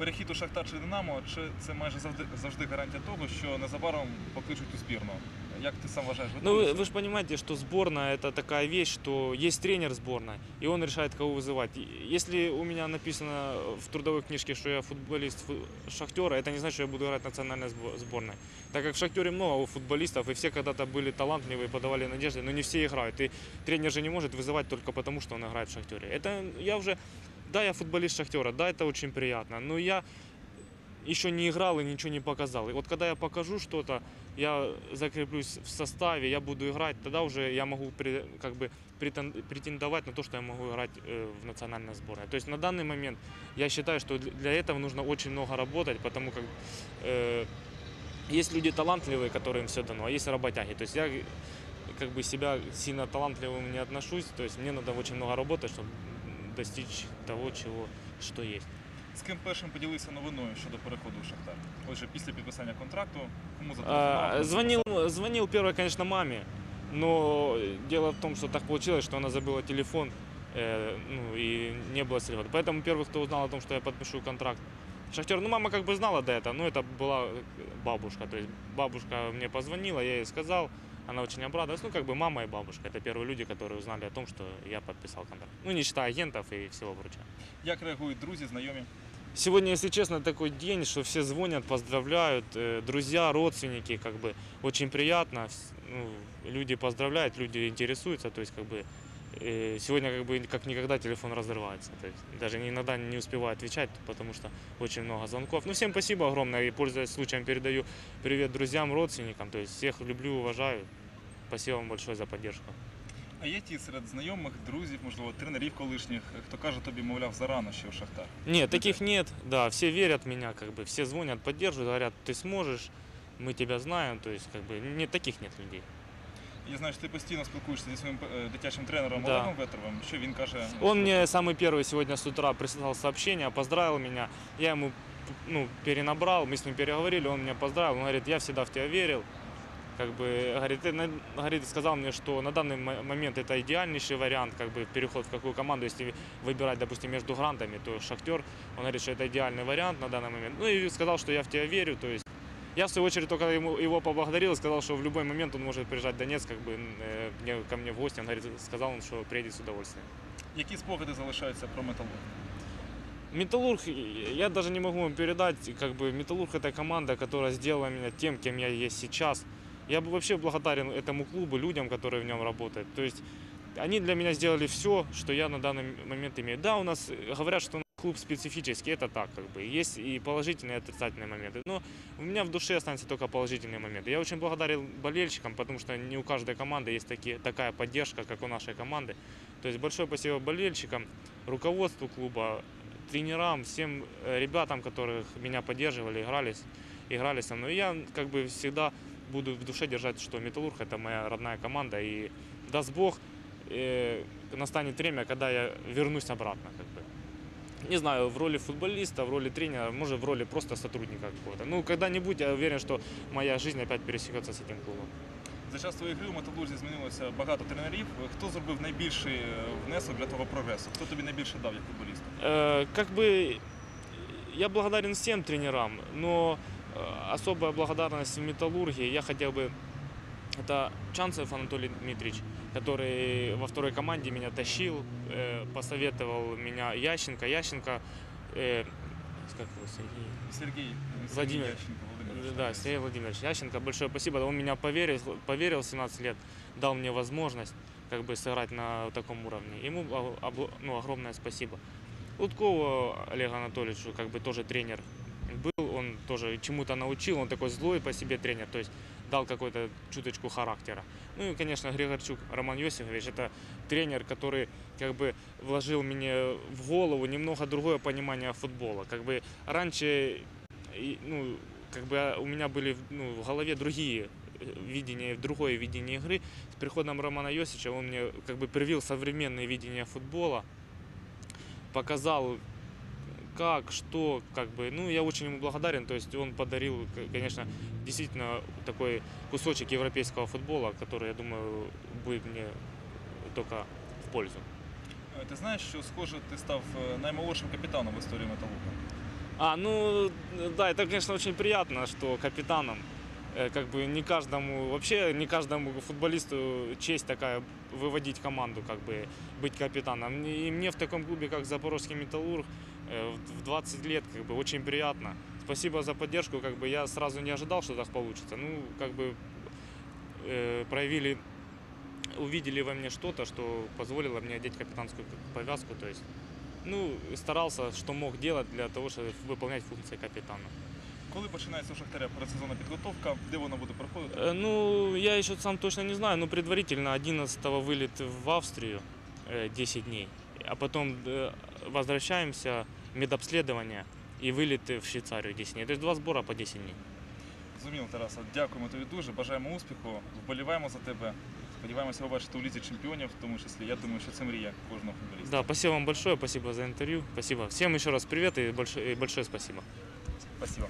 перехід у Шахтар чи Динамо, чи це майже завжди, завжди гарантія того, що незабаром покличуть у збірну? Як ти сам вважаєш? Ну, вы, готуєшся? вы же понимаете, что сборная это такая вещь, что есть тренер сборной, и он решает, кого вызывать. И Если у меня написано в трудовой книжке, что я футболист фу- Шахтера, это не значит, что я буду играть в национальной сбо- сборной. Так как в Шахтере много футболистов, и все когда-то были талантливые, подавали надежды, но не все играют. И тренер же не может вызывать только потому, что он играет в Шахтере. Это я уже, да, я футболист Шахтера, да, это очень приятно, но я еще не играл и ничего не показал. И вот когда я покажу что-то, я закреплюсь в составе, я буду играть, тогда уже я могу как бы претен- претендовать на то, что я могу играть э, в национальной сборной. То есть на данный момент я считаю, что для для этого нужно очень много работать, потому как э, есть люди талантливые, которым все дано, а есть работяги. То есть я э, как бы себя сильно талантливым не отношусь, то есть мне надо очень много работать, чтобы достичь того, чего, что есть. З ким першим поділився новиною щодо переходу у Шахтар? Отже, після підписання контракту, кому зателефонував? А, кому Звонил, звонил первый, конечно, маме, но дело в том, что так получилось, что она забыла телефон, э, ну и не было телефона. Поэтому первый, кто узнал о том, что я подпишу контракт, Шахтер, ну мама как бы знала до этого, но это была э, бабушка, то есть бабушка мне позвонила, я ей сказал, она очень обрадовалась, ну как бы мама и бабушка, это первые люди, которые узнали о том, что я подписал контракт. Ну не считая агентов и всего прочего. Як реагують друзі, знайомі? Сегодня, если честно, такой день, что все звонят, поздравляют, э, друзья, родственники, как бы очень приятно. Ну, люди поздравляют, люди интересуются, то есть как бы сегодня как бы как никогда телефон разрывается. То есть даже иногда не успеваю отвечать, потому что очень много звонков. Ну всем спасибо огромное и пользуясь случаем передаю привет друзьям, родственникам. То есть всех люблю, уважаю. Спасибо вам большое за поддержку. А є ті серед знайомих, друзів, можливо, тренерів колишніх, хто каже тобі, мовляв, зарано ще у Шахтар? Нет, таких нет. Да, все верят в меня, как бы все звонят, поддерживают, говорят, ты сможешь, мы тебя знаем. То есть, как бы, нет, таких нет людей. Я знаю, що ти постійно спілкуєшся зі своїм е, дитячим тренером Да. Олегом Ветровим. Що він каже? Он мне самый первый сегодня с утра прислал сообщение, поздравил меня. Я ему ну, перенабрал, мы с ним переговорили, он меня поздравил. Он говорит, я всегда в тебя верил. Как бы, говорит, ты на- говорит, сказал мне, что на данный мо- момент это идеальнейший вариант, как бы переход в какую команду, если выбирать, допустим, между грантами, то Шахтер, он говорит, что это идеальный вариант на данный момент. Ну и сказал, что я в тебя верю, то есть я, в свою очередь, только ему, его поблагодарил и сказал, что в любой момент он может приезжать в Донецк, как бы, э, мне- ко мне в гости. Он говорит, сказал, он, что приедет с удовольствием. Які спогади залишаються про металург? Металлург, я даже не могу вам передать, как бы Металлург это команда, которая сделала меня тем, кем я есть сейчас. Я бы вообще благодарен этому клубу, людям, которые в нем работают. То есть они для меня сделали все, что я на данный момент имею. Да, у нас э, говорят, что клуб специфический, это так, как бы. Есть и положительные, и отрицательные моменты. Но у меня в душе останется только положительные моменты. Я очень благодарен болельщикам, потому что не у каждой команды есть такие, такая поддержка, как у нашей команды. То есть большое спасибо болельщикам, руководству клуба, тренерам, всем э, ребятам, которых меня поддерживали, играли, играли со мной. Я как бы всегда буду в душе держать, что Металлург это моя родная команда. И даст Бог, э, настанет время, когда я вернусь обратно. Как бы Не знаю, в роли футболиста, в роли тренера, может в роли просто сотрудника какого-то. Ну, когда-нибудь я уверен, что моя жизнь опять пересекется с этим клубом. За час твоєї гри у металурзі змінилося багато тренерів. Хто зробив найбільший е, внесок для того прогресу? Хто тобі найбільше дав як футболіст? Э, как бы я благодарен всем тренерам, но э, особая благодарность в металлургии я хотел бы это Чанцев Анатолий Дмитриевич, который во второй команде меня тащил, э, посоветовал меня Ященко. Ященко, э, как его, Сергей? Сергій Владимир. Ященко, Володимир. Да, Сергей Владимирович Ященко, большое спасибо. Он меня поверил, поверил в 17 лет, дал мне возможность как бы сыграть на таком уровне. Ему ну, огромное спасибо. Луткову Олегу Анатольевичу, как бы тоже тренер был, он тоже чему-то научил, он такой злой по себе тренер, то есть дал какой-то чуточку характера. Ну и, конечно, Григорчук Роман Йосифович, это тренер, который как бы вложил мне в голову немного другое понимание футбола. Как бы раньше ну, как бы у меня были ну, в голове другие видения, другое видение игры. С приходом Романа Йосича он мне как бы привил современное видение футбола, показал как, что, как бы, ну, я очень ему благодарен, то есть он подарил, к- конечно, действительно такой кусочек европейского футбола, который, я думаю, будет мне только в пользу. Е, Ти знаєш, що схоже, ти став е, наймолодшим капітаном в історії металурга? А, ну, да, это, конечно, очень приятно, что капитаном, э, как бы не каждому, вообще не каждому футболисту честь такая выводить команду, как бы быть капитаном. И мне в таком клубе, как Запорожский Металлург, э, в- в 20 лет, как бы очень приятно. Спасибо за поддержку, как бы я сразу не ожидал, что так получится. Ну, как бы э, проявили, увидели во мне что-то, что позволило мне одеть капитанскую повязку, то есть ну, старался, что мог делать для того, чтобы выполнять функции капитана. Коли починається у Шахтаря передсезонна підготовка, де вона буде проходити? Э, Ну, я еще сам точно не знаю, но предварительно 11-го вылет в Австрию, э, 10 дней, а потом э, возвращаемся, медобследование и виліт в Швейцарию 10 дней. То есть два сбора по 10 дней. Зрозуміло, Тараса, дякуємо тобі дуже, бажаємо успіху, вболіваємо за тебе. Сподіваємося побачити у лізі чемпіонів, в тому числі. Я думаю, що це мрія кожного футболіста. Да, спасибо вам большое, спасибо за интервью, спасибо. Всем еще раз привет і большое, и большое спасибо. Спасибо.